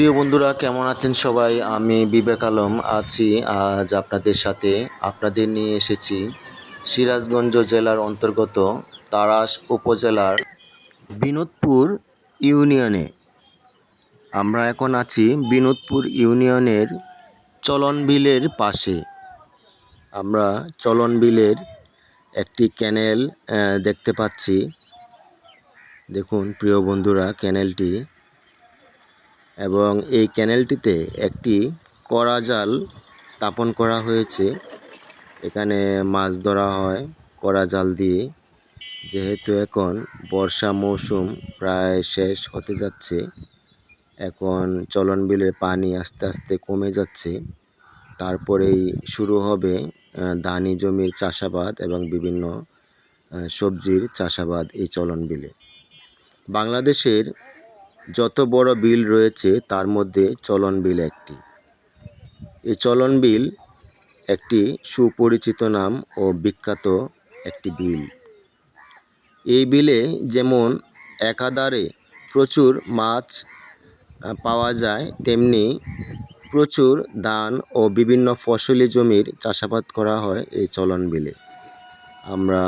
প্রিয় বন্ধুরা, কেমন আছেন সবাই? আমি বিবেক আলম আছি। আজ আপনাদের সাথে আপনাদের নিয়ে এসেছি সিরাজগঞ্জ জেলার অন্তর্গত তারাস উপজেলার বিনোদপুর ইউনিয়নে। আমরা এখন আছি বিনোদপুর ইউনিয়নের চলন বিলের পাশে। আমরা চলন বিলের একটি ক্যানেল দেখতে পাচ্ছি। দেখুন প্রিয় বন্ধুরা, ক্যানেলটি। এবং এই ক্যানেলটিতে একটি কড়া জাল স্থাপন করা হয়েছে। এখানে মাছ ধরা হয় কড়া জাল দিয়ে। যেহেতু এখন বর্ষা মৌসুম প্রায় শেষ হতে যাচ্ছে, এখন চলন বিলের পানি আস্তে আস্তে কমে যাচ্ছে। তারপরেই শুরু হবে ধানি জমির চাষাবাদ এবং বিভিন্ন সবজির চাষাবাদ এই চলন বিলে। বাংলাদেশের যত বড় বিল রয়েছে, তার মধ্যে চলন বিল একটি। এই চলন বিল একটি সুপরিচিত নাম ও বিখ্যাত একটি বিল। এই বিলে যেমন একাধারে প্রচুর মাছ পাওয়া যায়, তেমনি প্রচুর ধান ও বিভিন্ন ফসলি জমির চাষাবাদ করা হয় এই চলন বিলে। আমরা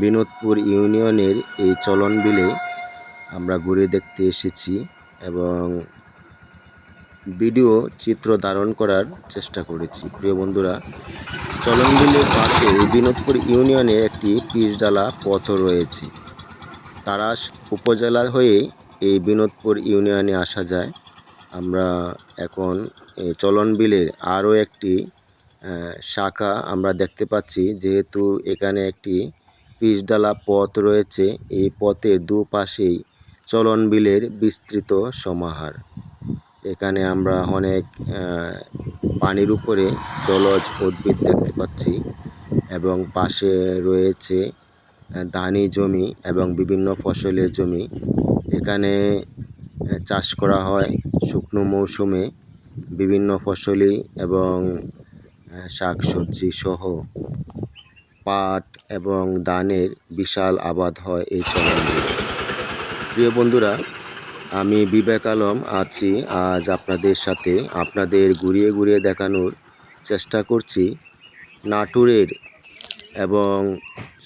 বিনোদপুর ইউনিয়নের এই চলন বিলে আমরা ঘুরে দেখতে এসেছি এবং ভিডিও চিত্র ধারণ করার চেষ্টা করেছি। প্রিয় বন্ধুরা চলন বিলের পাশে এই বিনোদপুর ইউনিয়নে একটি পিচডালা পথ রয়েছে। তারাস উপজেলা হয়ে এই বিনোদপুর ইউনিয়নে আসা যায়। আমরা এখন এই চলন বিলের আরও একটি শাখা আমরা দেখতে পাচ্ছি, যেহেতু এখানে একটি পিচডালা পথ রয়েছে। এই পথের দুপাশেই চলন বিলের বিস্তৃত সমাহার। এখানে আমরা অনেক পানির উপরে জলজ উদ্ভিদ দেখতে পাচ্ছি এবং পাশে রয়েছে ধানি জমি এবং বিভিন্ন ফসলের জমি। এখানে চাষ করা হয় শুকনো মৌসুমে বিভিন্ন ফসলি এবং শাক সবজি সহ। পাট এবং ধানের বিশাল আবাদ হয় এই চলন। প্রিয় বন্ধুরা, আমি বিবেক আলম আছি। আজ আপনাদের সাথে আপনাদের ঘুরিয়ে ঘুরিয়ে দেখানোর চেষ্টা করছি নাটোরের এবং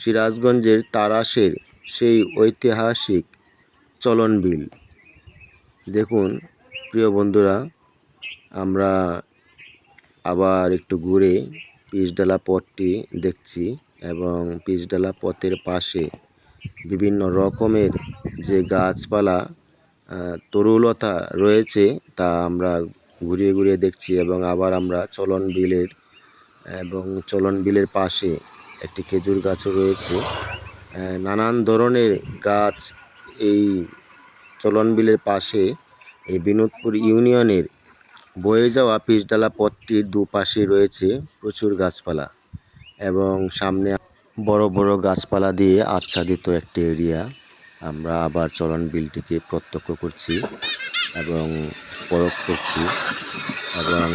সিরাজগঞ্জের তারাশের সেই ঐতিহাসিক চলন বিল দেখুন, প্রিয় বন্ধুরা, আমরা আবার একটু ঘুরে পিচডালা পথটি দেখছি এবং পিচডালা পথের পাশে বিভিন্ন রকমের যে গাছপালা তরুলতা রয়েছে তা আমরা ঘুরিয়ে ঘুরিয়ে দেখছি এবং আবার আমরা চলন বিলের, এবং চলন বিলের পাশে একটি খেজুর গাছও রয়েছে। নানান ধরনের গাছ এই চলন বিলের পাশে এই বিনোদপুর ইউনিয়নের বয়ে যাওয়া পিচডালা পথটির দুপাশে রয়েছে প্রচুর গাছপালা এবং সামনে বড় বড় গাছপালা দিয়ে আচ্ছাদিত একটি এরিয়া। আমরা আবার চলন বিলটিকে প্রত্যক্ষ করছি এবং পরখ করছি এবং